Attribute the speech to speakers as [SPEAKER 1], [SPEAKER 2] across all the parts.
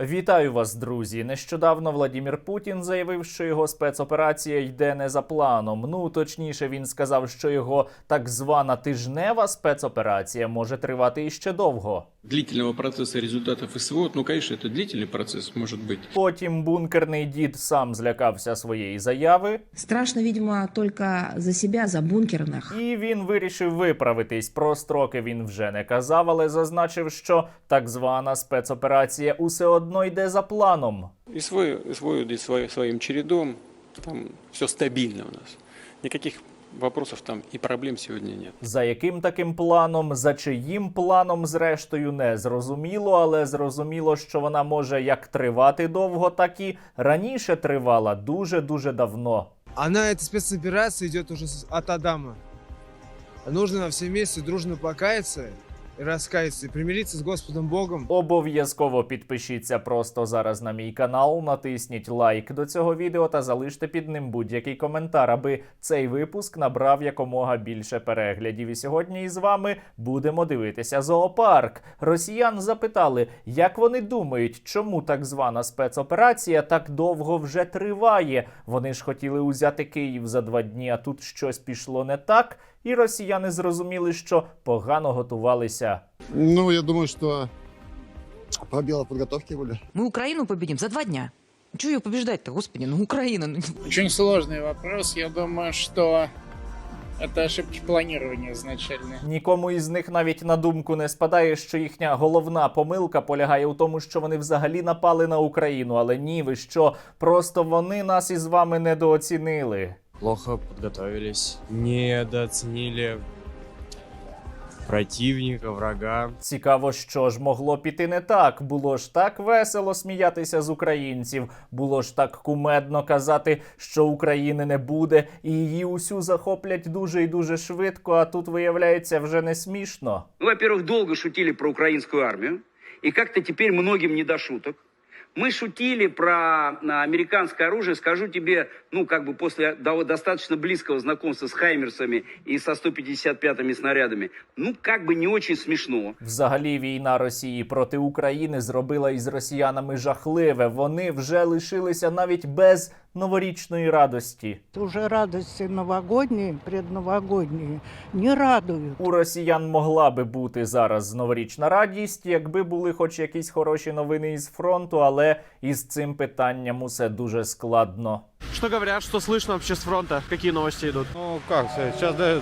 [SPEAKER 1] Вітаю вас, друзі. Нещодавно Владімір Путін заявив, що його спецоперація йде не за планом. Ну точніше, він сказав, що його так звана тижнева спецоперація може тривати іще довго.
[SPEAKER 2] длительного процесса результатов СВО, ну, конечно, это длительный процесс, может быть.
[SPEAKER 1] Потім бункерний дід сам злякався своєї заяви,
[SPEAKER 3] Страшно, видимо, только за себя, за бункерных.
[SPEAKER 1] і він вирішив виправитись. Про строки він вже не казав, але зазначив, що так звана спецоперація усе одно йде за планом.
[SPEAKER 2] И свой, свой, идет свой- своим чередом, там все стабильно у нас. Никаких вопросов там и проблем сегодня нет.
[SPEAKER 1] За яким таким планом, за чиїм планом, зрештою, не зрозуміло, але зрозуміло, що вона може як тривати довго, так і раніше тривала дуже дуже давно.
[SPEAKER 4] Она, эта спецоперация, идет уже от Адама. Нужно нам все вместе дружно покаяться и раскаяться, примириться с Господом Богом.
[SPEAKER 1] Обов'язково підпишіться просто зараз на мій канал, натисніть лайк до цього відео та залиште під ним будь-який коментар, аби цей випуск набрав якомога більше переглядів. І сьогодні із вами будемо дивитися зоопарк. Росіян запитали, як вони думають, чому так звана спецоперація так довго вже триває. Вони ж хотіли узяти Київ за два дні, а тут щось пішло не так І росіяни зрозуміли, що погано готувалися.
[SPEAKER 5] Ну, я думаю, что пробелы в подготовке были.
[SPEAKER 6] Мы Украину победим за два дня. Чего ее побеждать-то, господи? Ну, Украина. ну,
[SPEAKER 7] Очень сложный вопрос. Я думаю, что это ошибки планирования изначально.
[SPEAKER 1] Нікому із них навіть на думку не спадає, що їхня головна помилка полягає у тому, що вони взагалі напали на Україну. Але ні, ви що, просто вони нас із вами недооцінили.
[SPEAKER 8] плохо подготовились, недооценили противника, врага.
[SPEAKER 1] Цікаво, що ж могло піти не так. Було ж так весело сміятися з українців, було ж так кумедно казати, що України не буде, і її усю захоплять дуже і дуже швидко. А тут виявляється вже не смішно.
[SPEAKER 9] Мы, во-первых, долго шутили про украинскую армию, и как-то теперь многим не до шуток. Мы шутили про а, американское оружие, скажу тебе, ну, как бы после до- достаточно близкого знакомства с Хаймерсами и со 155-ми снарядами, ну, как бы не очень смешно.
[SPEAKER 1] Взагалі, війна Росії проти України зробила із росіянами жахливе. Вони вже лишилися навіть без новорічної радості.
[SPEAKER 10] Уже радості новогодні, предновогодні не радують.
[SPEAKER 1] У росіян могла би бути зараз новорічна радість, якби були хоч якісь хороші новини із фронту, але із цим питанням усе дуже складно.
[SPEAKER 8] Що говорять, що слышно вообще з фронта? Які новості йдуть?
[SPEAKER 5] Ну, як, сказать,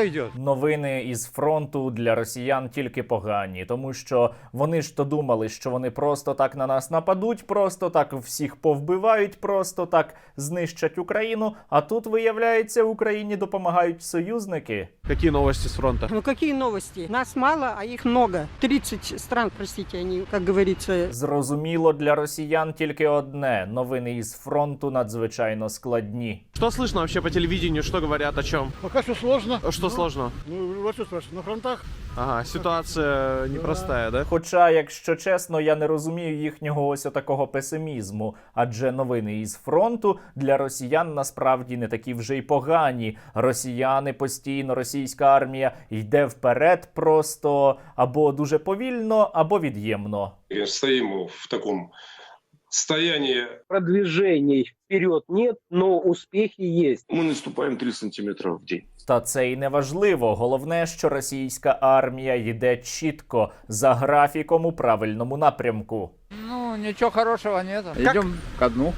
[SPEAKER 5] сейчас
[SPEAKER 1] Новини із фронту для росіян тільки погані, тому що вони ж то думали, що вони просто так на нас нападуть, просто так всіх повбивають, просто так знищать Україну. А тут виявляється, Україні допомагають союзники.
[SPEAKER 8] Какие новости с фронта?
[SPEAKER 10] Ну какие новости? Нас мало, а их много. 30 стран, простите, они, как говорится,
[SPEAKER 1] Зрозуміло для росіян тільки одне: новини із фронту надзвичайно складні.
[SPEAKER 8] Что слышно вообще по телевидению? Что говорят о чем?
[SPEAKER 5] Пока все сложно.
[SPEAKER 8] Что сложно?
[SPEAKER 5] Ну, вот спрашивают, на фронтах?
[SPEAKER 8] Ага, ситуация непростая, да?
[SPEAKER 1] Хоча, якщо чесно, я не розумію їхнього ось такого песимізму, адже новини із фронту для росіян насправді не такі вже й погані. Росіяни постійно, російська армія йде вперед просто або дуже повільно, або від'ємно.
[SPEAKER 11] стоим в таком состоянии.
[SPEAKER 7] Продвижений вперед нет, но успехи есть.
[SPEAKER 11] Мы наступаем 3 сантиметра в день.
[SPEAKER 1] Та це й не важливо. Головне, що російська армія йде чітко за графіком у правильному напрямку.
[SPEAKER 7] Ну, нічого хорошого нету.
[SPEAKER 8] Йдемо
[SPEAKER 7] ко дну.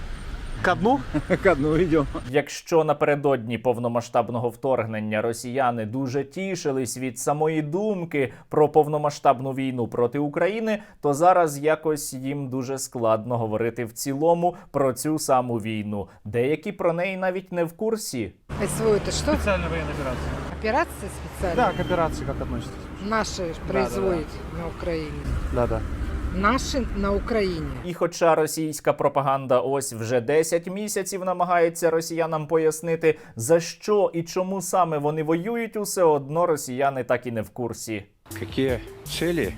[SPEAKER 8] Ко дну?
[SPEAKER 7] Ко дну идем.
[SPEAKER 1] Якщо напередодні повномасштабного вторгнення росіяни дуже тішились від самої думки про повномасштабну війну проти України, то зараз якось їм дуже складно говорити в цілому про цю саму війну. Деякі про неї навіть не в курсі.
[SPEAKER 10] СВО это что?
[SPEAKER 8] Специальная военная операция.
[SPEAKER 10] Операция специальная?
[SPEAKER 8] к операции как относитесь?
[SPEAKER 10] Наши производят на Украине.
[SPEAKER 8] Да-да.
[SPEAKER 10] Наши на Украине.
[SPEAKER 1] І хоча російська пропаганда ось вже 10 місяців намагається росіянам пояснити, за що і чому саме вони воюють, усе одно росіяни так і не в курсі.
[SPEAKER 7] Какие цели?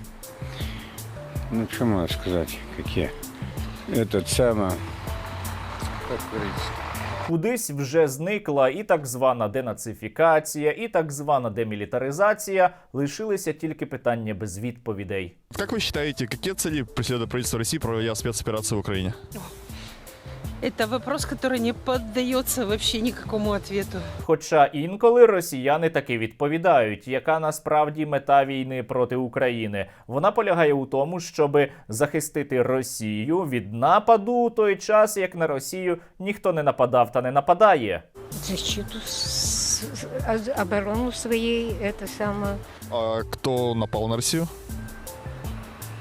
[SPEAKER 7] Ну, сказать? Какие? Этот самое, как говорится,
[SPEAKER 1] Кудись вже зникла і так звана денацифікація, і так звана демілітаризація. Лишилися тільки питання без відповідей.
[SPEAKER 5] Як ви вважаєте, які цілі після правительство Росії про спецоперацію в Украине?
[SPEAKER 10] Это вопрос, который не поддается вообще никакому ответу.
[SPEAKER 1] Хоча інколи росіяни таки відповідають, яка насправді мета війни проти України. Вона полягає у тому, щоб захистити Росію від нападу у той час, як на Росію ніхто не нападав та не нападає.
[SPEAKER 10] Защиту оборону своей, это самое.
[SPEAKER 5] А кто напал на Россию?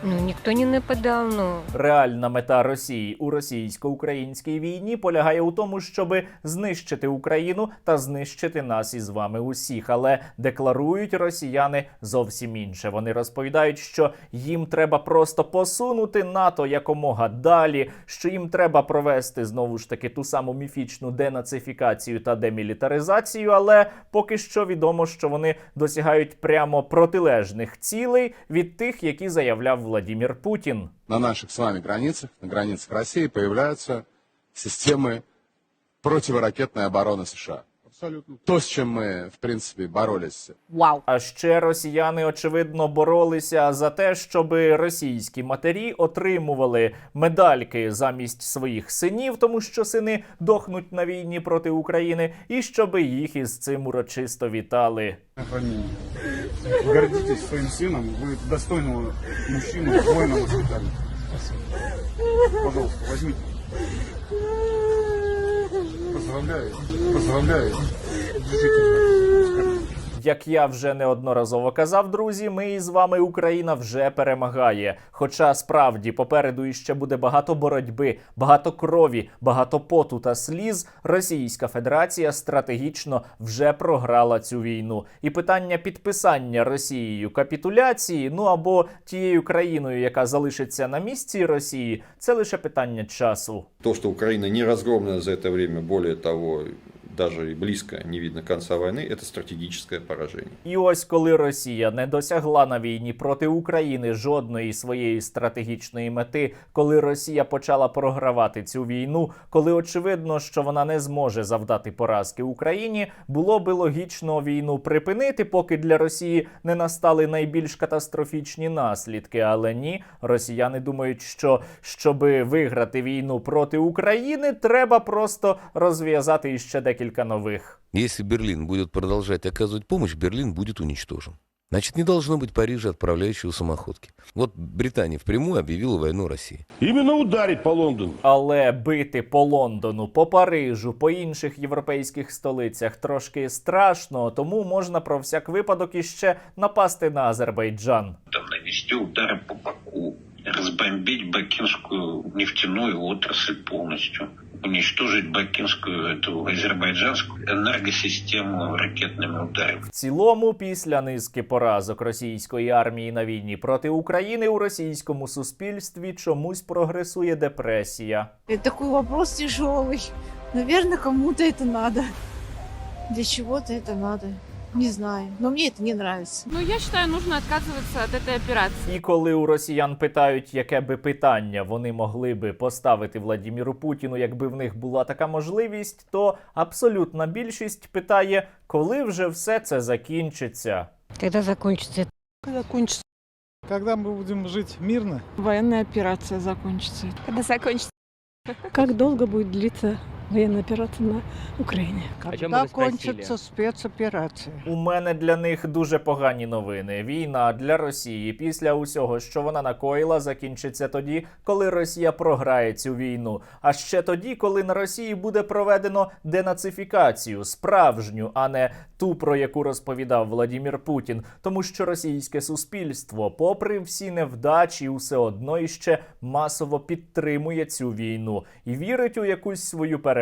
[SPEAKER 10] Ну, никто не нападал, но...
[SPEAKER 1] Реальна мета Росії у російсько-українській війні полягає у тому, щоб знищити Україну та знищити нас із вами усіх. Але декларують росіяни зовсім інше. Вони розповідають, що їм треба просто посунути НАТО якомога далі, що їм треба провести знову ж таки ту саму міфічну денацифікацію та демілітаризацію. Але поки що відомо, що вони досягають прямо протилежних цілей від тих, які заявляв Владімір Путін.
[SPEAKER 12] на наших с вами границах, на границах России появляются системы противоракетной обороны США. Абсолютно. То, с чем мы, в принципе, боролись
[SPEAKER 10] Вау.
[SPEAKER 1] А ще росіяни очевидно боролися за те, щоб російські матері отримували медальки замість своїх синів, тому що сини дохнуть на війні проти України, і щоб їх із цим урочисто вітали.
[SPEAKER 8] Гордитесь своим сыном, вы достойного мужчину, воина воспитали. Пожалуйста, возьмите. Поздравляю. Поздравляю.
[SPEAKER 1] Як я вже неодноразово казав, друзі, ми із вами Україна вже перемагає. Хоча справді попереду іще буде багато боротьби, багато крові, багато поту та сліз. Російська Федерація стратегічно вже програла цю війну. І питання підписання Росією капітуляції, ну або тією країною, яка залишиться на місці Росії, це лише питання часу.
[SPEAKER 11] То, что Украина не разгромлена за это время, более того, даже и близко не видно конца войны, это стратегическое поражение.
[SPEAKER 1] І ось коли Росія не досягла на війні проти України жодної своєї стратегічної мети, коли Росія почала програвати цю війну, коли очевидно, що вона не зможе завдати поразки Україні, було би логічно війну припинити, поки для Росії не настали найбільш катастрофічні наслідки. Але ні, росіяни думають, що щоби виграти війну проти України, треба просто розв'язати іще декілька нових.
[SPEAKER 13] Если Берлин будет продолжать оказывать помощь, Берлин будет уничтожен. Значит, не должно быть Парижа, отправляющего самоходки. Вот Британия впрямую объявила войну России.
[SPEAKER 11] Именно ударить по Лондону.
[SPEAKER 1] Але бити по Лондону, по Парижу, по інших європейських столицях трошки страшно, тому можна про всяк випадок іще напасти на Азербайджан.
[SPEAKER 9] Там нанести удары по Баку, разбомбить бакинскую нефтяную отрасль полностью, уничтожить бакинскую, эту азербайджанскую энергосистему ракетными ударами.
[SPEAKER 1] В цілому, після низки поразок російської армії на війні проти України у російському суспільстві чомусь прогресує депресія.
[SPEAKER 10] Такой вопрос тяжелый. Наверное, кому-то это надо. Для чего-то это надо. Не знаю. Но мне это не нравится.
[SPEAKER 6] Ну, я считаю, нужно отказываться от этой операции.
[SPEAKER 1] І коли у росіян питають, яке би питання вони могли би поставити Владіміру Путіну, якби в них була така можливість, то абсолютна більшість питає, коли вже все це закінчиться.
[SPEAKER 10] Когда закончится
[SPEAKER 8] Когда кончится? Когда мы будем жить мирно?
[SPEAKER 10] военная операция закончится?
[SPEAKER 6] Когда закончится?
[SPEAKER 10] Как долго будет длиться военная операция на Украине?
[SPEAKER 8] Когда
[SPEAKER 10] кончится спецоперация?
[SPEAKER 1] У мене для них дуже погані новини. Війна для Росії після усього, що вона накоїла, закінчиться тоді, коли Росія програє цю війну. А ще тоді, коли на Росії буде проведено денацифікацію, справжню, а не ту, про яку розповідав Владімір Путін. Тому що російське суспільство, попри всі невдачі, усе одно іще масово підтримує цю війну і вірить у якусь свою перемогу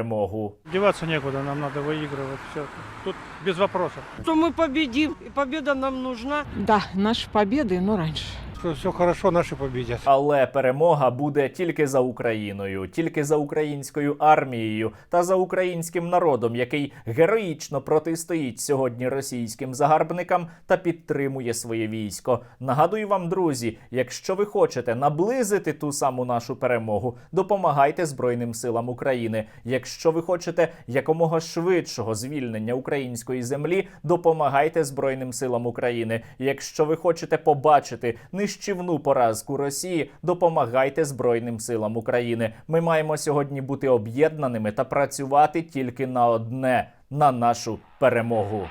[SPEAKER 8] Деваться некуда, нам надо выигрывать. Все. Тут без вопросов.
[SPEAKER 10] Что мы победим, и победа нам нужна. Да, наши победы, но раньше.
[SPEAKER 14] что все хорошо, наши победят.
[SPEAKER 1] Але перемога буде тільки за Україною, тільки за українською армією та за українським народом, який героїчно протистоїть сьогодні російським загарбникам та підтримує своє військо. Нагадую вам, друзі, якщо ви хочете наблизити ту саму нашу перемогу, допомагайте Збройним силам України. Якщо ви хочете якомога швидшого звільнення української землі, допомагайте Збройним силам України. Якщо ви хочете побачити нищівну поразку Росії, допомагайте Збройним силам України. Ми маємо сьогодні бути об'єднаними та працювати тільки на одне на нашу перемогу.